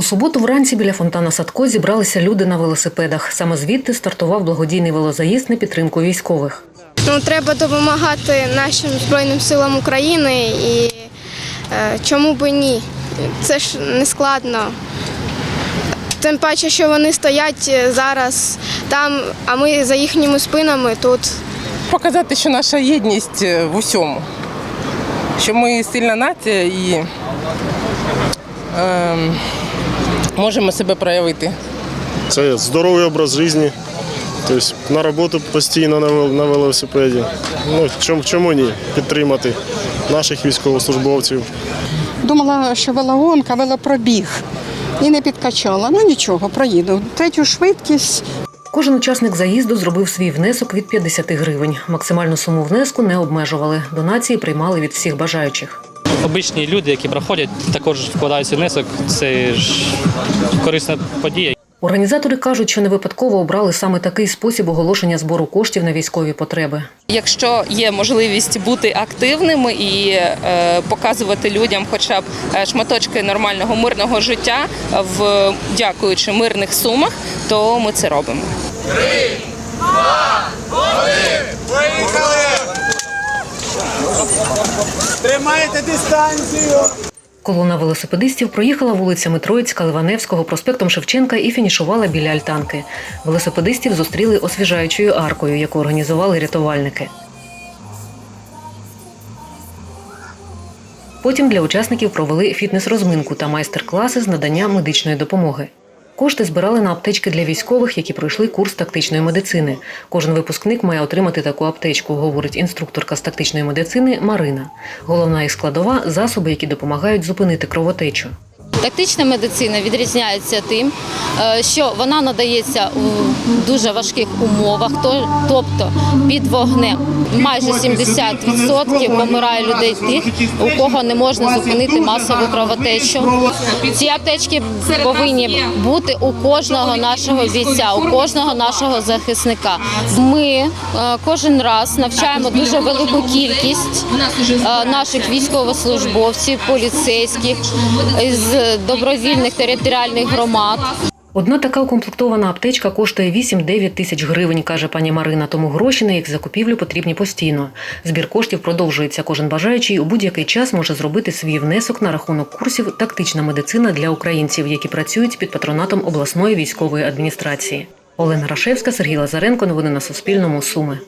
У суботу вранці біля фонтана Садко зібралися люди на велосипедах. Саме звідти стартував благодійний велозаїзд на підтримку військових. Ну, треба допомагати нашим Збройним силам України і е, чому би ні? Це ж не складно. Тим паче, що вони стоять е, зараз там, а ми за їхніми спинами тут. показати, що наша єдність е, в усьому, що ми сильна нація і е, можемо себе проявити. Це здоровий образ життя. Тобто на роботу постійно на на велосипеді. Ну, чому, чому ні? Підтримати наших військовослужбовців. Думала, що велогонка, велопробіг. І не підкачала. Ну нічого, проїду. Третю швидкість. Кожен учасник заїзду зробив свій внесок від 50 гривень. Максимальну суму внеску не обмежували. Донації приймали від всіх бажаючих. Обичні люди, які проходять, також вкладають свій внесок. Це ж корисна подія. Організатори кажуть, що не випадково обрали саме такий спосіб оголошення збору коштів на військові потреби. Якщо є можливість бути активними і е, показувати людям хоча б е, шматочки нормального мирного життя в дякуючи мирних сумах, то ми це робимо. Тримайте дистанцію. Колона велосипедистів проїхала вулицями Троїцька, Ливаневського, проспектом Шевченка і фінішувала біля альтанки. Велосипедистів зустріли освіжаючою аркою, яку організували рятувальники. Потім для учасників провели фітнес-розминку та майстер-класи з надання медичної допомоги. Кошти збирали на аптечки для військових, які пройшли курс тактичної медицини. Кожен випускник має отримати таку аптечку, говорить інструкторка з тактичної медицини Марина. Головна їх складова засоби, які допомагають зупинити кровотечу. Тактична медицина відрізняється тим, е, що вона надається у дуже важких умовах, тобто під вогнем. Майже 70% помирає людей тих, у кого не можна зупинити масову кровотечу. Ці аптечки повинні бути у кожного нашого бійця, у кожного нашого захисника. Ми е, кожен раз навчаємо дуже велику кількість е, наших військовослужбовців, поліцейських з добровільних територіальних громад. Одна така укомплектована аптечка коштує 8-9 тисяч гривень, каже пані Марина. Тому гроші на їх закупівлю потрібні постійно. Збір коштів продовжується. Кожен бажаючий у будь-який час може зробити свій внесок на рахунок курсів Тактична медицина для українців, які працюють під патронатом обласної військової адміністрації. Олена Рашевська, Сергій Лазаренко. Новини на Суспільному. Суми.